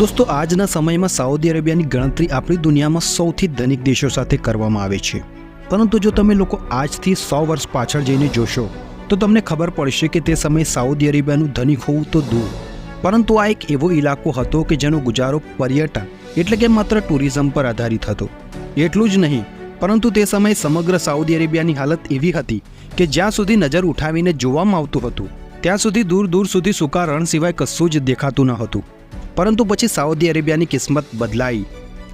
દોસ્તો, આજના સમયમાં સાઉદી અરેબિયાની ગણતરી આપણી દુનિયામાં સૌથી ધનિક દેશો સાથે કરવામાં આવે છે. પરંતુ જો તમે લોકો આજથી સો વર્ષ પાછળ જઈને જોશો, તો તમને ખબર પડશે કે તે સમયે સાઉદી અરેબિયાનું ધનિક હોવું તો દૂર. પરંતુ આ એક એવો ઇલાકો હતો કે જેનો ગુજારો પર્યટન એટલે કે માત્ર ટુરિઝમ પર આધારિત હતો. એટલું જ નહીં, પરંતુ તે સમયે સમગ્ર સાઉદી અરેબિયાની હાલત એવી હતી કે જ્યાં સુધી નજર ઉઠાવીને જોવામાં આવતું હતું, ત્યાં સુધી દૂર દૂર સુધી સૂકા રણ સિવાય કશું જ દેખાતું ન હતું. પરંતુ પછી સાઉદી અરેબિયાની કિસ્મત બદલાઈ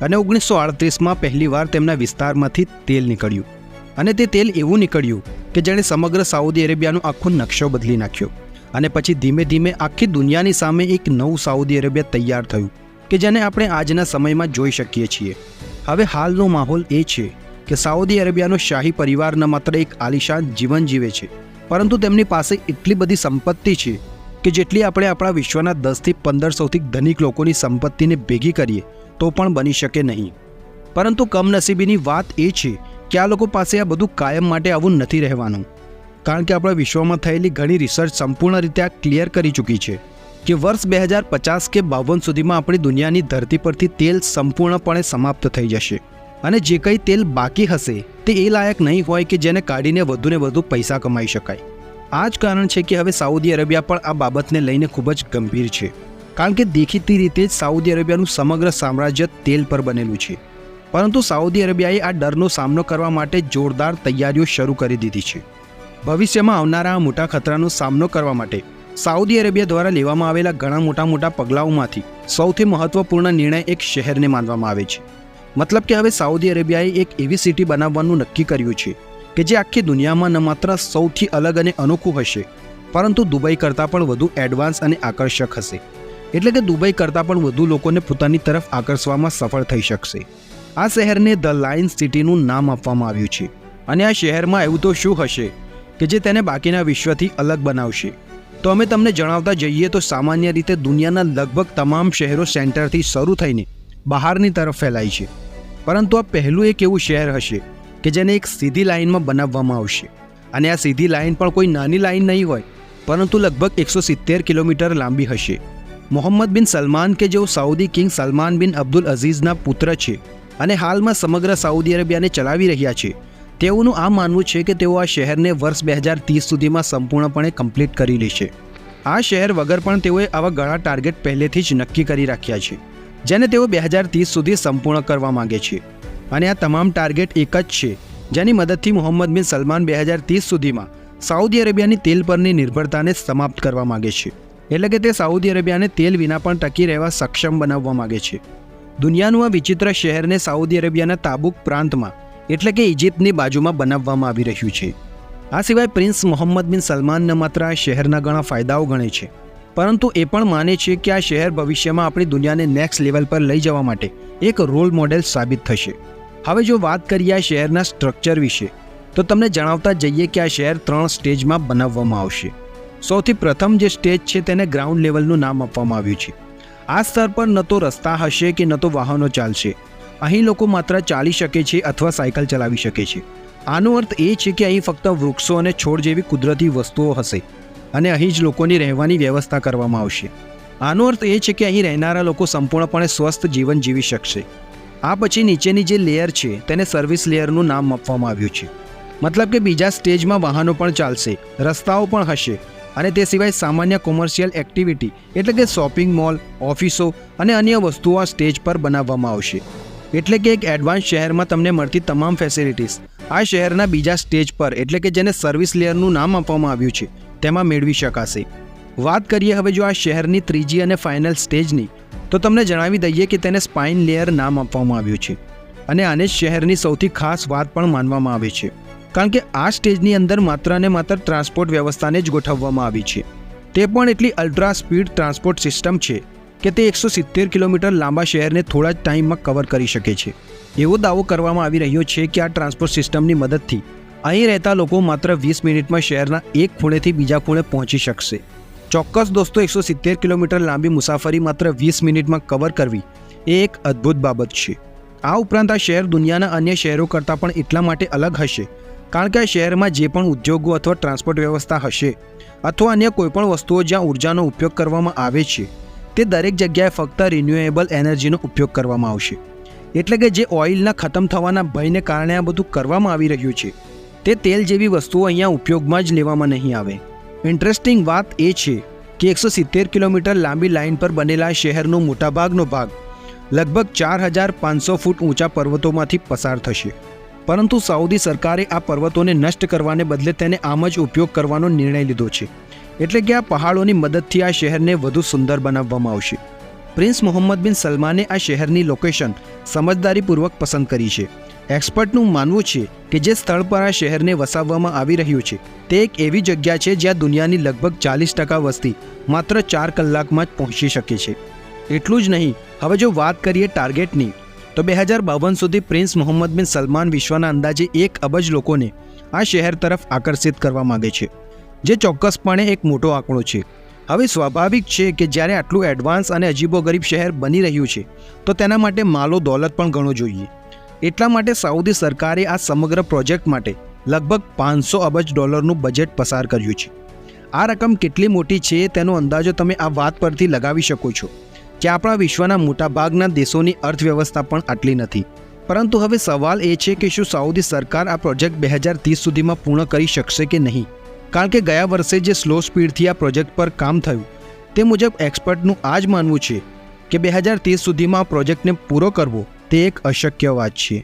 અને ઓગણીસો આડત્રીસમાં પહેલીવાર તેમના વિસ્તારમાંથી તેલ નીકળ્યું. અને તે તેલ એવું નીકળ્યું કે જેણે સમગ્ર સાઉદી અરેબિયાનો આખો નકશો બદલી નાખ્યો અને પછી ધીમે ધીમે આખી દુનિયાની સામે એક નવું સાઉદી અરેબિયા તૈયાર થયું કે જેને આપણે આજના સમયમાં જોઈ શકીએ છીએ. હવે હાલનો માહોલ એ છે કે સાઉદી અરેબિયાનો શાહી પરિવાર ન માત્ર એક આલિશાન જીવન જીવે છે, પરંતુ તેમની પાસે એટલી બધી સંપત્તિ છે કે જેટલી આપણે આપણા વિશ્વના દસથી પંદર સૌથી ધનિક લોકોની સંપત્તિને ભેગી કરીએ, તો પણ બની શકે નહીં. પરંતુ કમનસીબીની વાત એ છે કે આ લોકો પાસે આ બધું કાયમ માટે આવું નથી રહેવાનું. કારણ કે આપણા વિશ્વમાં થયેલી ઘણી રિસર્ચ સંપૂર્ણ રીતે આ ક્લિયર કરી ચૂકી છે કે વર્ષ બે હજાર પચાસ કે બાવન સુધીમાં આપણી દુનિયાની ધરતી પરથી તેલ સંપૂર્ણપણે સમાપ્ત થઈ જશે. અને જે કંઈ તેલ બાકી હશે, તે એ લાયક નહીં હોય કે જેને કાઢીને વધુને વધુ પૈસા કમાઈ શકાય. આ જ કારણ છે કે હવે સાઉદી અરેબિયા પણ આ બાબતને લઈને ખૂબ જ ગંભીર છે. કારણ કે દેખીતી રીતે જ સાઉદી અરેબિયાનું સમગ્ર સામ્રાજ્ય તેલ પર બનેલું છે. પરંતુ સાઉદી અરેબિયાએ આ ડરનો સામનો કરવા માટે જોરદાર તૈયારીઓ શરૂ કરી દીધી છે. ભવિષ્યમાં આવનારા આ મોટા ખતરાનો સામનો કરવા માટે સાઉદી અરેબિયા દ્વારા લેવામાં આવેલા ઘણા મોટા મોટા પગલાઓમાંથી સૌથી મહત્વપૂર્ણ નિર્ણય એક શહેરને માનવામાં આવે છે. મતલબ કે હવે સાઉદી અરેબિયાએ એક એવી સિટી બનાવવાનું નક્કી કર્યું છે કે જે આખી દુનિયામાં ન માત્ર સૌથી અલગ અને અનોખું હશે, પરંતુ દુબઈ કરતાં પણ વધુ એડવાન્સ અને આકર્ષક હશે. એટલે કે દુબઈ કરતાં પણ વધુ લોકોને પોતાની તરફ આકર્ષવામાં સફળ થઈ શકશે. આ શહેરને ધ લાયન સિટીનું નામ આપવામાં આવ્યું છે. અને આ શહેરમાં એવું તો શું હશે કે જે તેને બાકીના વિશ્વથી અલગ બનાવશે? તો અમે તમને જણાવતા જઈએ તો સામાન્ય રીતે દુનિયાના લગભગ તમામ શહેરો સેન્ટરથી શરૂ થઈને બહારની તરફ ફેલાય છે. પરંતુ આ પહેલું એક એવું શહેર હશે કે જેને એક સીધી લાઇનમાં બનાવવામાં આવશે. અને આ સીધી લાઇન પણ કોઈ નાની લાઇન નહીં હોય, પરંતુ લગભગ એકસો સિત્તેર કિલોમીટર લાંબી હશે. મોહમ્મદ બિન સલમાન કે જેઓ સાઉદી કિંગ સલમાન બિન અબ્દુલ અઝીઝના પુત્ર છે અને હાલમાં સમગ્ર સાઉદી અરેબિયાને ચલાવી રહ્યા છે, તેઓનું આ માનવું છે કે તેઓ આ શહેરને વર્ષ બે હજાર ત્રીસ સુધીમાં સંપૂર્ણપણે કમ્પ્લીટ કરી લેશે. આ શહેર વગર પણ તેઓએ આવા ઘણા ટાર્ગેટ પહેલેથી જ નક્કી કરી રાખ્યા છે, જેને તેઓ બે હજાર ત્રીસ સુધી સંપૂર્ણ કરવા માંગે છે. અને આ તમામ ટાર્ગેટ એક જ છે, જેની મદદથી મોહમ્મદ બિન સલમાન બે હજાર ત્રીસ સુધીમાં સાઉદી અરેબિયાની તેલ પરની નિર્ભરતાને સમાપ્ત કરવા માગે છે. એટલે કે તે સાઉદી અરેબિયાને તેલ વિના પણ ટકી રહેવા સક્ષમ બનાવવા માગે છે. દુનિયાનું આ વિચિત્ર શહેરને સાઉદી અરેબિયાના તાબુક પ્રાંતમાં, એટલે કે ઇજિપ્તની બાજુમાં બનાવવામાં આવી રહ્યું છે. આ સિવાય પ્રિન્સ મોહમ્મદ બિન સલમાનને માત્ર આ શહેરના ઘણા ફાયદાઓ ગણે છે. પરંતુ એ પણ માને છે કે આ શહેર ભવિષ્યમાં આપણી દુનિયાને નેક્સ્ટ લેવલ પર લઈ જવા માટે એક રોલ મોડેલ સાબિત થશે. હવે જો વાત કરીએ આ શહેરના સ્ટ્રક્ચર વિશે, તો તમને જણાવતા જઈએ કે આ શહેર ત્રણ સ્ટેજમાં બનાવવામાં આવશે. સૌથી પ્રથમ જે સ્ટેજ છે તેને ગ્રાઉન્ડ લેવલનું નામ આપવામાં આવ્યું છે. આ સ્તર પર ન તો રસ્તા હશે કે ન તો વાહનો ચાલશે. અહીં લોકો માત્ર ચાલી શકે છે અથવા સાયકલ ચલાવી શકે છે. આનો અર્થ એ છે કે અહીં ફક્ત વૃક્ષો અને છોડ જેવી કુદરતી વસ્તુઓ હશે. અને અહીં જ લોકોની રહેવાની વ્યવસ્થા કરવામાં આવશે. આનો અર્થ એ છે કે અહીં રહેનારા લોકો સંપૂર્ણપણે સ્વસ્થ જીવન જીવી શકશે. આ પછી નીચેની જે લેયર છે, તેને સર્વિસ લેયરનું નામ આપવામાં આવ્યું છે. મતલબ કે બીજા સ્ટેજમાં વાહનો પણ ચાલશે, રસ્તાઓ પણ હશે અને તે સિવાય સામાન્ય કોમર્શિયલ એક્ટિવિટી એટલે કે શોપિંગ મોલ, ઓફિસો અને અન્ય વસ્તુઓ આ સ્ટેજ પર બનાવવામાં આવશે. એટલે કે એક એડવાન્સ શહેરમાં તમને મળતી તમામ ફેસિલિટીઝ આ શહેરના બીજા સ્ટેજ પર એટલે કે જેને સર્વિસ લેયરનું નામ આપવામાં આવ્યું છે તેમાં મેળવી શકાશે. વાત કરીએ હવે જો આ શહેરની ત્રીજી અને ફાઇનલ સ્ટેજની તો તમને જણાવી દઈએ કે તેને સ્પાઇન લેયર નામ આપવામાં આવ્યું છે. અને આને શહેરની સૌથી ખાસ વાત પણ માનવામાં આવે છે. કારણ કે આ સ્ટેજની અંદર માત્ર અને માત્ર ટ્રાન્સપોર્ટ વ્યવસ્થાને જ ગોઠવવામાં આવી છે. તે પણ એટલી અલ્ટ્રા સ્પીડ ટ્રાન્સપોર્ટ સિસ્ટમ છે કે તે એકસો સિત્તેર કિલોમીટર લાંબા શહેરને થોડા જ ટાઈમમાં કવર કરી શકે છે. એવો દાવો કરવામાં આવી રહ્યો છે કે આ ટ્રાન્સપોર્ટ સિસ્ટમની મદદથી અહીં રહેતા લોકો માત્ર વીસ મિનિટમાં શહેરના એક ખૂણેથી બીજા ખૂણે પહોંચી શકશે. ચોક્કસ દોસ્તો, એકસો સિત્તેર કિલોમીટર લાંબી મુસાફરી માત્ર વીસ મિનિટમાં કવર કરવી એ એક અદ્ભુત બાબત છે. આ ઉપરાંત આ શહેર દુનિયાના અન્ય શહેરો કરતાં પણ એટલા માટે અલગ હશે, કારણ કે આ શહેરમાં જે પણ ઉદ્યોગો અથવા ટ્રાન્સપોર્ટ વ્યવસ્થા હશે અથવા અન્ય કોઈપણ વસ્તુઓ જ્યાં ઉર્જાનો ઉપયોગ કરવામાં આવે છે, તે દરેક જગ્યાએ ફક્ત રિન્યુએબલ એનર્જીનો ઉપયોગ કરવામાં આવશે. એટલે કે જે ઓઇલના ખતમ થવાના ભયને કારણે આ બધું કરવામાં આવી રહ્યું છે. તે તેલ જેવી વસ્તુઓ અહીંયા ઉપયોગમાં જ લેવામાં નહીં આવે. ઇન્ટરેસ્ટિંગ વાત એ છે કે એકસો સિત્તેર કિલોમીટર લાંબી લાઇન પર બનેલા શહેરનો મોટાભાગનો ભાગ લગભગ ચાર હજાર પાંચસો ફૂટ ઊંચા પર્વતોમાંથી પસાર થશે. પરંતુ સાઉદી સરકારે આ પર્વતોને નષ્ટ કરવાને બદલે તેને આમ જ ઉપયોગ કરવાનો નિર્ણય લીધો છે. એટલે કે આ પહાડોની મદદથી આ શહેરને વધુ સુંદર બનાવવામાં આવશે. પ્રિન્સ મોહમ્મદ બિન સલમાને આ શહેરની લોકેશન સમજદારીપૂર્વક પસંદ કરી છે. એક્સપર્ટનું માનવું છે કે જે સ્થળ પર આ શહેરને વસાવવામાં આવી રહ્યું છે, તે એક એવી જગ્યા છે જ્યાં દુનિયાની લગભગ ચાલીસ ટકા વસ્તી માત્ર ચાર કલાકમાં જ પહોંચી શકે છે. એટલું જ નહીં, હવે જો વાત કરીએ ટાર્ગેટની, તો બે હજાર બાવન સુધી પ્રિન્સ મોહમ્મદ બિન સલમાન વિશ્વના અંદાજે એક અબજ લોકોને આ શહેર તરફ આકર્ષિત કરવા માગે છે, જે ચોક્કસપણે એક મોટો આંકડો છે. હવે સ્વાભાવિક છે કે જ્યારે આટલું એડવાન્સ અને અજીબોગરીબ શહેર બની રહ્યું છે, તો તેના માટે માલો દોલત પણ ઘણો જોઈએ. એટલા માટે સાઉદી સરકારે આ સમગ્ર પ્રોજેક્ટ માટે લગભગ પાંચસો અબજ ડોલરનું બજેટ પસાર કર્યું છે. આ રકમ કેટલી મોટી છે તેનો અંદાજો તમે આ વાત પરથી લગાવી શકો છો, કે આપણા વિશ્વના મોટાભાગના દેશોની અર્થવ્યવસ્થા પણ આટલી નથી. પરંતુ હવે સવાલ એ છે કે શું સાઉદી સરકાર આ પ્રોજેક્ટ બે હજાર ત્રીસ સુધીમાં પૂર્ણ કરી શકશે કે નહીં? કારણ કે ગયા વર્ષે જે સ્લો સ્પીડથી આ પ્રોજેક્ટ પર કામ થયું, તે મુજબ એક્સપર્ટનું આ જ માનવું છે કે બે હજાર ત્રીસ સુધીમાં આ પ્રોજેક્ટને પૂરો કરવો તે એક અશક્ય વાત છે.